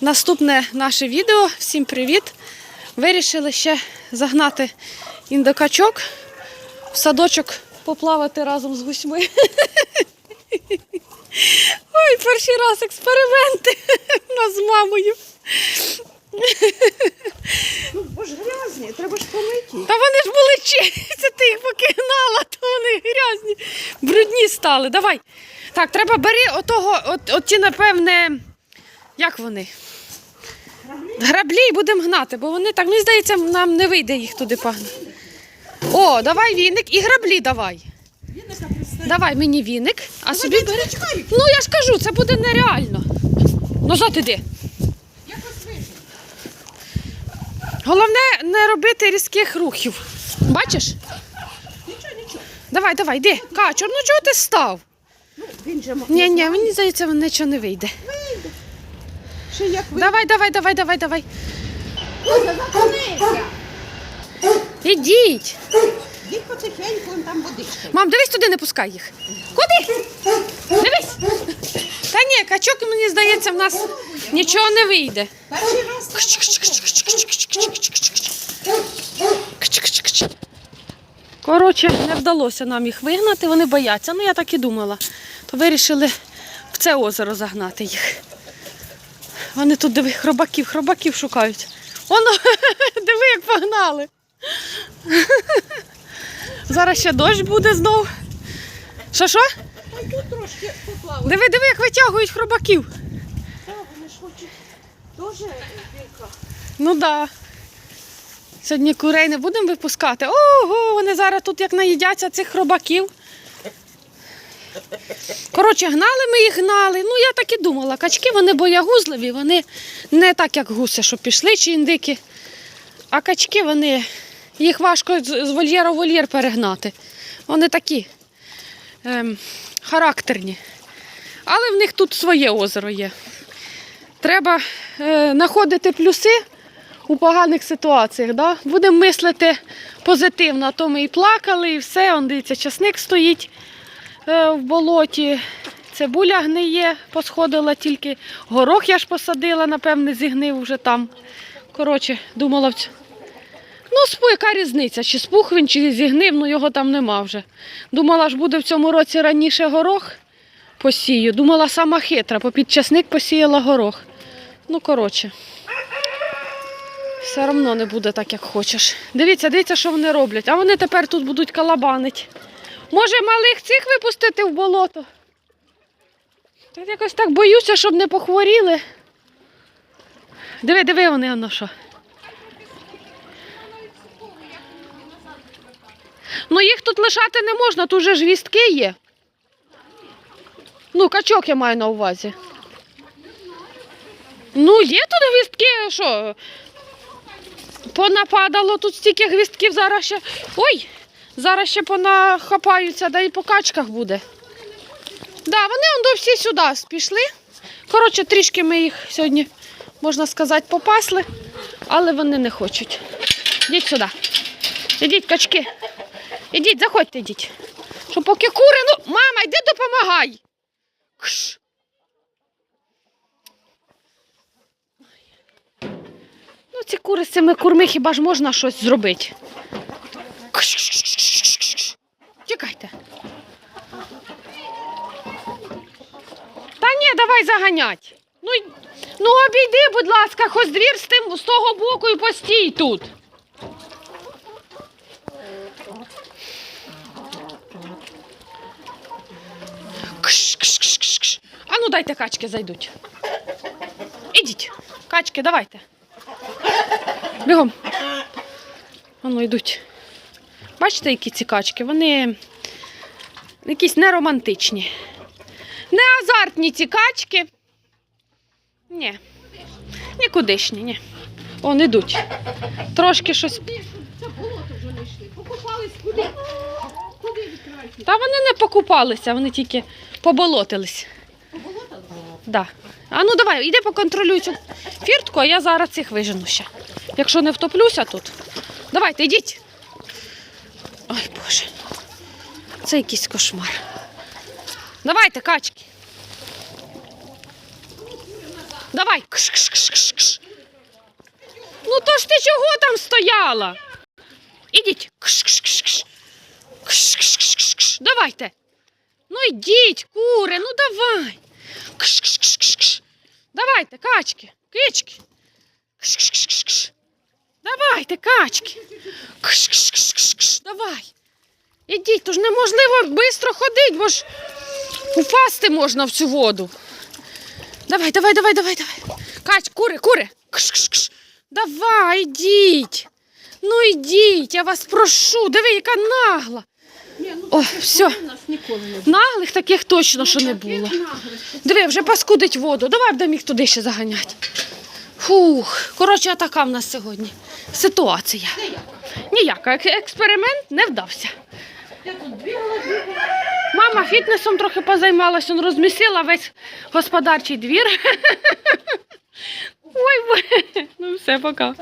Наступне наше відео. Всім привіт! Вирішили ще загнати індокачок в садочок поплавати разом з гусьми. Ой, перший раз експерименти у нас з мамою. Ну, бо ж грязні, треба ж помити. Та вони ж були чисті, ти їх поки гнала, то вони грязні, брудні стали. Давай. Так, треба бери отого, от, от ті, напевне, як вони? Граблі будемо гнати, бо вони так, мені здається, нам не вийде їх туди погнати. О, давай віник і граблі давай. Давай мені віник, а собі бери. Ну я ж кажу, це буде нереально. Назад іди. Головне не робити різких рухів. Бачиш? Нічого, нічого. Давай, давай, йди. Качур, ну чого ти став? Ну, він же Ні, ні, мені здається, нічого не вийде. Ще як ви. Давай, давай, давай, давай, давай. Зупинися. Ідіть. Їх потихеньку, вон там водичка. Мам, дивись туди, не пускай їх. Куди? Дивись. Та ні, качок, мені здається, в нас нічого не вийде. Перший раз Коротше, не вдалося нам їх вигнати, вони бояться. Ну, я так і думала. То вирішили в це озеро загнати їх. Вони тут диви, хробаків, хробаків шукають. Воно, диви, як погнали. Зараз ще дощ буде знов. Що що? Тут трошки поплавати. Диви, диви, як витягують хробаків. Та вони ж хочуть теж віка. Ну да. Сьогодні курей не будемо випускати. Ого, вони зараз тут як наїдяться цих хробаків. Коротше, гнали ми їх гнали. Ну, я так і думала. Качки вони боягузливі, вони не так, як гуси, що пішли чи індики. А качки вони, їх важко з вольєра в вольєр перегнати. Вони такі ем, характерні. Але в них тут своє озеро є. Треба е, знаходити плюси у поганих ситуаціях. Да? Будемо мислити позитивно, а то ми і плакали, і все. Он дивіться, часник стоїть в болоті, цибуля гниє, посходила тільки. Горох я ж посадила, напевне, зігнив вже там. Коротше, думала Ну, спу, яка різниця? Чи спух він, чи зігнив, ну його там нема вже. Думала ж буде в цьому році раніше горох посію. Думала сама хитра, бо під часник посіяла горох. Ну, коротше. Все одно не буде так, як хочеш. Дивіться, дивіться, що вони роблять. А вони тепер тут будуть калабанить. Може, малих цих випустити в болото? Та якось так боюся, щоб не похворіли. Диви, диви вони воно що. Ну їх тут лишати не можна, тут же ж вістки є. Ну, качок я маю на увазі. Ну, є тут гвістки, що? Понападало тут стільки гвістків зараз ще. Ой! Зараз ще понахапаються, да і по качках буде. Да, вони он всі сюди пішли. Коротше, трішки ми їх сьогодні, можна сказати, попасли, але вони не хочуть. Ідіть сюди. Ідіть, качки. Ідіть, заходьте, ідіть. Що поки кури, ну, мама, йди допомагай. Кш. Ну, ці кури з цими курми хіба ж можна щось зробити? Кш-кш-кш-кш-кш-кш. Тікайте. Та ні, давай заганять. Ну, ну обійди, будь ласка, хоч двір з тим з того боку і постій тут. Кш-кш-кш-кш-кш. А ну дайте качки зайдуть. Ідіть. Качки, давайте. Бігом. Воно йдуть. Бачите, які ці качки? Вони якісь неромантичні. Не азартні ці качки. Ні. Нікудишні, ні. Он ідуть. Трошки щось. Це болото вже не йшли. Покупались куди? Куди відкривають? Та вони не покупалися, вони тільки поболотились. Болото? Да. А ну давай, іди поконтролюй цю фіртку, а я зараз цих вижену ще. Якщо не втоплюся тут. Давайте, йдіть. Ой, Боже. Це якийсь кошмар. Давайте, качки. Давай. Кш, кш, кш, кш, кш. Ну то ж ти чого там стояла? Ідіть. Кш, кш, кш, кш. Кш, кш, кш, кш, кш. Давайте. Ну йдіть, кури, ну давай. Кш, кш, кш, кш, кш. Давайте, качки, кички. Кш, кш, кш, кш, кш. Давайте, качки. Кш, кш, кш, кш, кш. Давай. Ідіть, то ж неможливо швидко ходити, бо ж упасти можна в цю воду. Давай, давай, давай, давай, давай. Кач, кури, кури. Кш, кш, кш. Давай, ідіть. Ну йдіть, я вас прошу. Диви, яка нагла. Ні, ну, О, все. Наглих таких точно, що не було. Диви, вже паскудить воду. Давай будемо їх туди ще заганяти. Фух. Коротше, така в нас сьогодні ситуація. Де? Ніяка. Експеримент не вдався. Я тут бігала, бігала. Мама фітнесом трохи позаймалася, розмісила весь господарчий двір. Ой, ну все, пока.